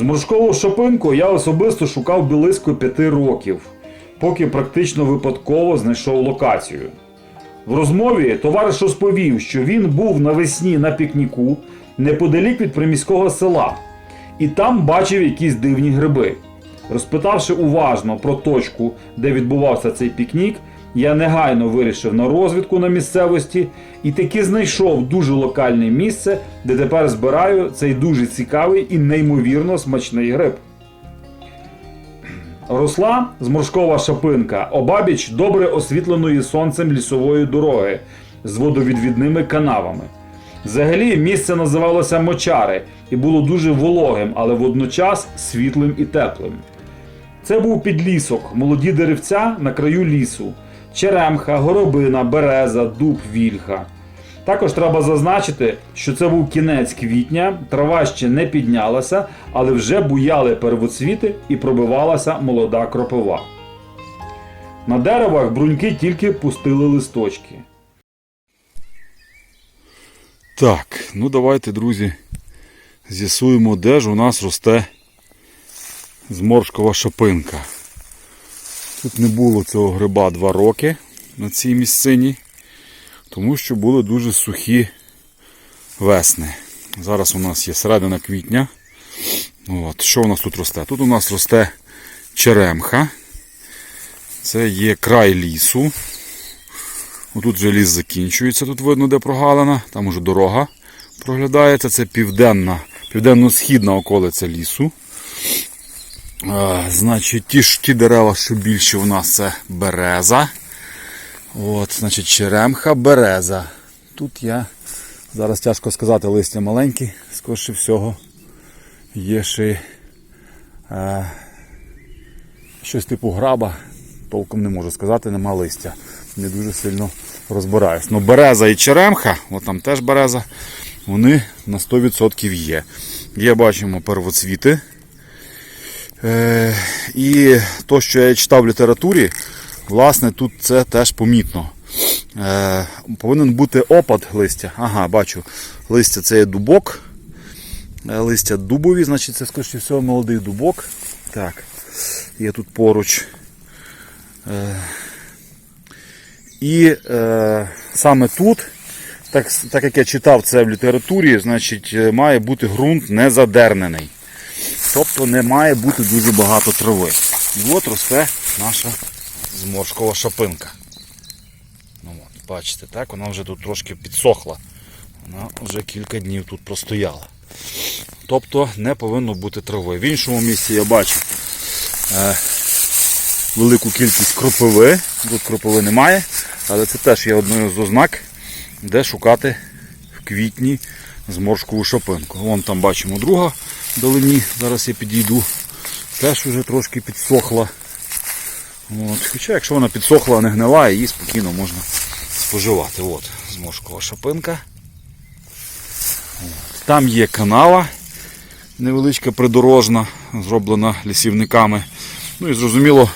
Зморшкову шопинку я особисто шукав близько п'яти років, поки практично випадково знайшов локацію. В розмові товариш розповів, що він був навесні на пікніку неподалік від приміського села, і там бачив якісь дивні гриби. Розпитавши уважно про точку, де відбувався цей пікнік, я негайно вирішив на розвідку на місцевості і таки знайшов дуже локальне місце, де тепер збираю цей дуже цікавий і неймовірно смачний гриб. Росла зморшкова шапинка, обабіч добре освітленої сонцем лісової дороги з водовідвідними канавами. Взагалі місце називалося Мочари і було дуже вологим, але водночас світлим і теплим. Це був підлісок, молоді деревця на краю лісу, черемха, горобина, береза, дуб, вільха. Також треба зазначити, що це був кінець квітня, трава ще не піднялася, але вже буяли первоцвіти і пробивалася молода кропива. На деревах бруньки тільки пустили листочки. Так, ну давайте, друзі, з'ясуємо, де ж у нас росте зморшкова шапинка. Тут не було цього гриба два роки на цій місцині, тому що були дуже сухі весни. Зараз у нас є середина квітня. От, що у нас тут росте? Тут у нас росте черемха. Це є край лісу. Отут вже ліс закінчується, тут видно, де прогалина, там уже дорога проглядається. Це південна, південно-східна околиця лісу. Значить, ті ж ті дерева, що більше у нас це береза. От, значить, черемха, береза. Тут я зараз тяжко сказати, листя маленькі, скорше всього є ще е, щось типу граба, толком не можу сказати, нема листя. Не дуже сильно розбираюсь. Ну, береза і черемха, от там теж береза, вони на 100% є. Є, бачимо, первоцвіти. Е, і то, що я читав в літературі, власне, тут це теж помітно. Е, повинен бути опад листя. Ага, бачу, листя це є дубок. Е, Листя дубові, значить це, скоріше всього, молодий дубок. Так, є тут поруч. І саме тут, так, так як я читав це в літературі, значить, має бути ґрунт не задернений. Тобто не має бути дуже багато трави. І от росте наша зморшкова шапинка. Ну, от, бачите, так, вона вже тут трошки підсохла. Вона вже кілька днів тут простояла. Тобто не повинно бути трави. В іншому місці я бачу е, велику кількість кропиви. Тут кропиви немає, але це теж є одною з ознак, де шукати в квітні зморшкову шапинку. Вон там бачимо друга вдалині, зараз я підійду. Теж вже трошки підсохла. От. Хоча якщо вона підсохла, не гнила, її спокійно можна споживати. От, зморшкова шапинка. От. Там є канава невеличка придорожна, зроблена лісівниками. Ну і зрозуміло,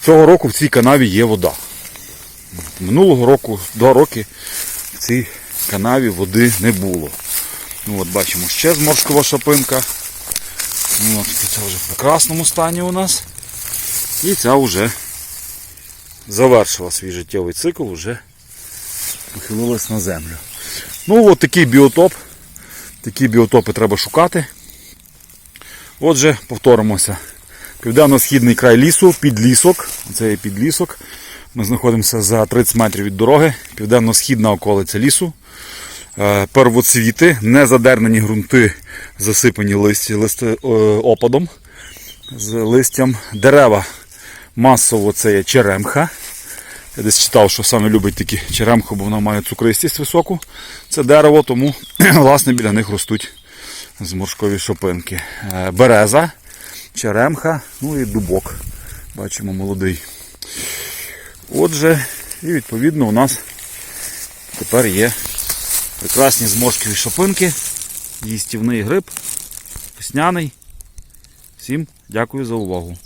цього року в цій канаві є вода. Минулого року, два роки в цій канаві води не було. Ну, от Бачимо ще зморшкова шапинка. Ну, от, Це вже в прекрасному стані у нас. І ця вже завершила свій життєвий цикл, вже похилилась на землю. Ну от такий біотоп. Такі біотопи треба шукати. Отже, повторимося. Південно-східний край лісу, підлісок. Це є підлісок. Ми знаходимося за 30 метрів від дороги. Південно-східна околиця лісу. Е, Первоцвіти, незадернені ґрунти, засипані листі, листи, е, опадом з листям. Дерева масово це є черемха. Я десь читав, що саме любить такі черемху, бо вона має цукристість високу. Це дерево, тому власне біля них ростуть зморшкові шопинки. Е, Береза, черемха, ну і дубок. Бачимо молодий. Отже, і відповідно у нас тепер є прекрасні зморшкові шопинки, їстівний гриб, весняний. Всім дякую за увагу.